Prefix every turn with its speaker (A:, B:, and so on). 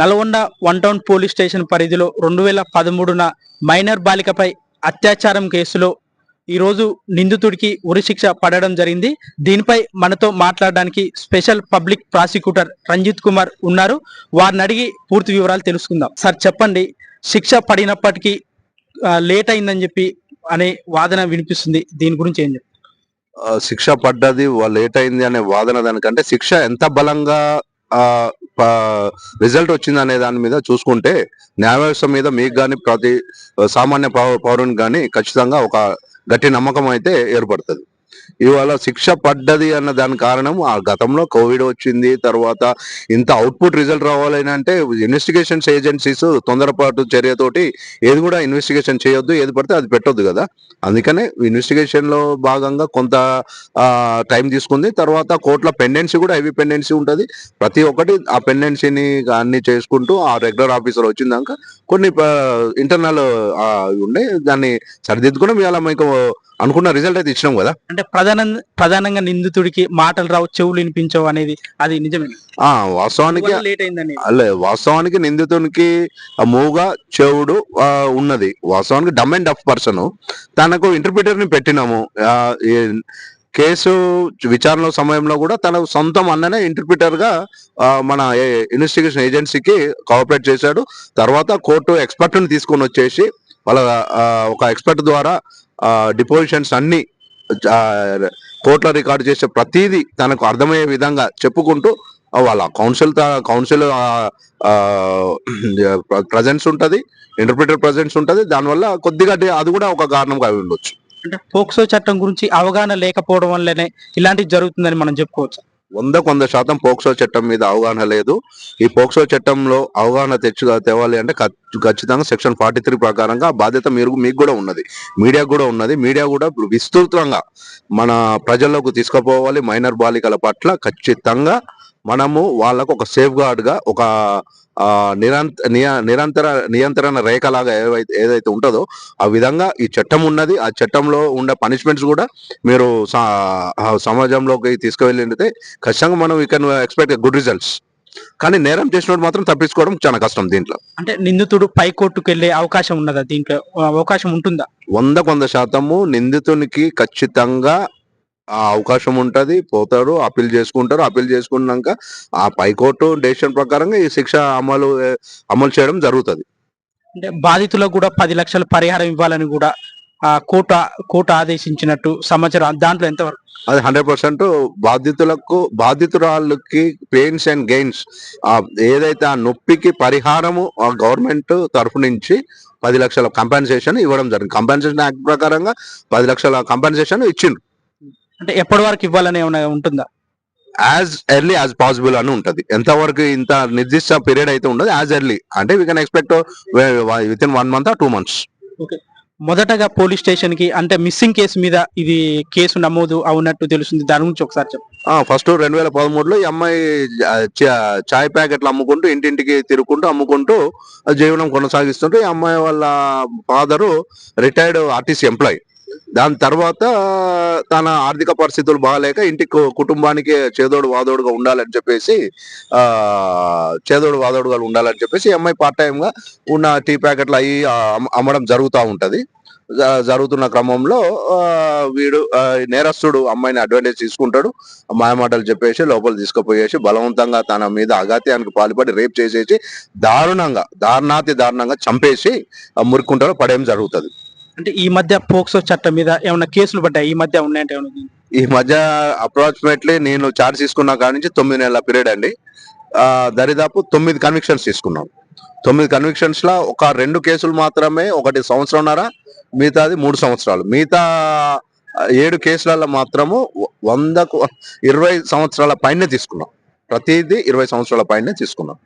A: Nalgonda one town police station పరిధిలో రెండు వేల పదమూడున మైనర్ బాలికపై అత్యాచారం కేసులో ఈరోజు నిందితుడికి ఉరిశిక్ష పడడం జరిగింది. దీనిపై మనతో మాట్లాడడానికి special public prosecutor Ranjith Kumar ఉన్నారు. వారిని అడిగి పూర్తి వివరాలు తెలుసుకుందాం. సార్ చెప్పండి శిక్ష పడినప్పటికీ లేట్ అయిందని చెప్పి అనే వాదన వినిపిస్తుంది. దీని గురించి ఏం చెప్తారు?
B: శిక్ష పడ్డది లేట్ అయింది అనే వాదన దానికంటే శిక్ష ఎంత బలంగా రిజల్ట్ వచ్చింది అనే దాని మీద చూసుకుంటే న్యాయ వ్యవస్థ మీద మీకు కానీ ప్రతి సామాన్య పౌ- పౌరునికి కానీ ఖచ్చితంగా ఒక గట్టి నమ్మకం అయితే ఏర్పడుతుంది. ఇవాళ శిక్ష పడ్డది అన్న దాని కారణం ఆ గతంలో కోవిడ్ వచ్చింది తర్వాత ఇంత అవుట్పుట్ రిజల్ట్ రావాలని అంటే ఇన్వెస్టిగేషన్స్ ఏజెన్సీస్ తొందరపాటు చర్యతోటి ఏది కూడా ఇన్వెస్టిగేషన్ చేయొద్దు ఏది పడితే అది పెట్టొద్దు కదా. అందుకనే ఇన్వెస్టిగేషన్లో భాగంగా కొంత టైం తీసుకుంది. తర్వాత కోర్టుల పెండెన్సీ కూడా హెవీ పెండెన్సీ ఉంటుంది. ప్రతి ఒక్కటి ఆ పెండెన్సీని అన్ని చేసుకుంటూ ఆ రెగ్యులర్ ఆఫీసర్ వచ్చిందాక కొన్ని ఇంటర్నల్ ఉండే దాన్ని సరిదిద్దుకుని ఇవాళ మీకు అనుకున్న రిజల్ట్ అయితే ఇచ్చినాం కదా.
A: అంటే ప్రధాన ప్రధానంగా నిందితుడికి మాటలు రావు చెవులు వినిపించవు అనేది అది నిజమే.
B: ఆ వాస్తవానికి
A: లేట్ అయిందని
B: అల్లే వాస్తవానికి నిందితునికి మూగా చెవుడు ఉన్నది. వాస్తవానికి డమ్ అండ్ డఫ్ పర్సన్ తనకు ఇంటర్ప్రిటర్ని పెట్టినాము కేసు విచారణ సమయంలో కూడా తన సొంతం అన్ననే ఇంటర్ప్రిటర్గా మన ఇన్వెస్టిగేషన్ ఏజెన్సీకి కోఆపరేట్ చేశాడు. తర్వాత కోర్టు ఎక్స్పర్ట్ని తీసుకొని వచ్చేసి వాళ్ళ ఒక ఎక్స్పర్ట్ ద్వారా డిపోజిషన్స్ అన్ని కోర్టులో రికార్డు చేసే ప్రతిదీ తనకు అర్థమయ్యే విధంగా చెప్పుకుంటూ వాళ్ళ కౌన్సిల్ కౌన్సిల్ ప్రజెన్స్ ఉంటది ఇంటర్ప్రిటర్ ప్రజెన్స్ ఉంటది దానివల్ల కొద్దిగా అది కూడా ఒక కారణంగా అవి ఉండొచ్చు.
A: అంటే పోక్సో చట్టం గురించి అవగాహన లేకపోవడం వల్లనే ఇలాంటివి జరుగుతుందని మనం చెప్పుకోవచ్చు?
B: వందకు వంద శాతం పోక్సో చట్టం మీద అవగాహన లేదు. ఈ పోక్సో చట్టంలో అవగాహన తెచ్చు తేవాలి అంటే ఖచ్చితంగా సెక్షన్ ఫార్టీ త్రీ ప్రకారంగా బాధ్యత మీరు మీకు కూడా ఉన్నది. మీడియా కూడా ఉన్నది. మీడియా కూడా ఇప్పుడు విస్తృతంగా మన ప్రజల్లోకి తీసుకుపోవాలి. మైనర్ బాలికల పట్ల ఖచ్చితంగా మనము వాళ్ళకు ఒక సేఫ్ గార్డ్గా ఒక ఆ, నిరంత నిరంతర నియంత్రణ రేఖలాగా ఏవైతే ఏదైతే ఉంటుందో ఆ విధంగా ఈ చట్టం ఉన్నది. ఆ చట్టంలో ఉండే పనిష్మెంట్స్ కూడా మీరు సమాజంలోకి తీసుకువెళ్ళితే ఖచ్చితంగా మనం we can expect good results కానీ నేరం చేసినోడు మాత్రం తప్పించుకోవడం చాలా కష్టం దీంట్లో.
A: అంటే నిందితుడు పై కోర్టుకు వెళ్ళే అవకాశం ఉన్నదా దీంట్లో? అవకాశం ఉంటుందా?
B: వందకు వంద శాతము నిందితునికి ఖచ్చితంగా ఆ అవకాశం ఉంటది పోతారు అప్పీల్ చేసుకుంటారు. అప్పీల్ చేసుకున్నాక ఆ పైకోర్టు డెసిషన్ ప్రకారంగా ఈ శిక్ష అమలు అమలు చేయడం జరుగుతుంది.
A: అంటే బాధితులకు కూడా పది లక్షల పరిహారం ఇవ్వాలని కూడా ఆ కోర్టు కోర్టు ఆదేశించినట్టు సమాచారం దాంట్లో ఎంతవరకు?
B: అది హండ్రెడ్ పర్సెంట్ బాధితులకు బాధితురాళ్ళకి పెయిన్స్ అండ్ గెయిన్స్ ఏదైతే ఆ నొప్పికి పరిహారము ఆ గవర్నమెంట్ తరఫు నుంచి పది లక్షల కంపెన్సేషన్ ఇవ్వడం జరిగింది. కంపెన్సేషన్ యాక్ట్ ప్రకారంగా పది లక్షల కంపెన్సేషన్ ఇచ్చిండ్రు.
A: అంటే ఎప్పటి వరకు ఇవ్వాలని ఏమైనా ఉంటుందా?
B: యాజ్ ఎర్లీ యాజ్ పాసిబుల్ అని ఉంటది. ఎంతవరకు ఇంత నిర్దిష్ట పీరియడ్ అయితే ఉండదు యాజ్ ఎర్లీ అంటే we can expect within one month two months
A: మొదటగా పోలీస్ స్టేషన్కి అంటే మిస్సింగ్ కేసు మీద ఇది కేసు నమోదు అవునట్టు తెలుస్తుంది. దాని గురించి ఒకసారి చెప్పు.
B: ఫస్ట్ రెండు వేల పదమూడులో ఈ అమ్మాయి చాయ్ ప్యాకెట్లు అమ్ముకుంటూ ఇంటింటికి తిరుగుకుంటూ అమ్ముకుంటూ జీవనం కొనసాగిస్తుంటూ ఈ అమ్మాయి వాళ్ళ ఫాదరు రిటైర్డ్ ఆర్టీసీ ఎంప్లాయ్ దాని తర్వాత తన ఆర్థిక పరిస్థితులు బాగాలేక ఇంటి కుటుంబానికి చేదోడు వాదోడుగా ఉండాలని చెప్పేసి ఆ చేదోడు వాదోడుగా ఉండాలని చెప్పేసి అమ్మాయి పార్ట్ టైం గా ఉన్న టీ ప్యాకెట్లు అవి అమ్మడం జరుగుతూ ఉంటది. జరుగుతున్న క్రమంలో ఆ, వీడు నేరస్తుడు అమ్మాయిని అడ్వాంటేజ్ తీసుకుంటాడు. మాయమాటలు చెప్పేసి లోపల తీసుకుపోయేసి బలవంతంగా తన మీద అగాత్యానికి పాల్పడి రేప్ చేసేసి దారుణంగా దారుణాతి దారుణంగా చంపేసి ఆ, మురుక్కుంటారో పడేయం జరుగుతుంది.
A: అంటే ఈ మధ్య పోక్సో చట్టం మీద ఏమైనా కేసులు పడ్డాయి? ఈ మధ్య ఉన్నాయంటే ఏమైనా
B: ఈ మధ్య అప్రాక్సిమేట్లీ నేను చార్జ్ తీసుకున్న కాడి నుంచి తొమ్మిది నెలల పీరియడ్ అండి. దరిదాపు తొమ్మిది కన్విక్షన్స్ తీసుకున్నాం. తొమ్మిది కన్విక్షన్స్లో ఒక రెండు కేసులు మాత్రమే ఒకటి సంవత్సరంన్నర మిగతాది మూడు సంవత్సరాలు. మిగతా ఏడు కేసులలో మాత్రము వందకు ఇరవై సంవత్సరాల పైనే తీసుకున్నాం. ప్రతిదీ ఇరవై సంవత్సరాల పైనే తీసుకున్నాం.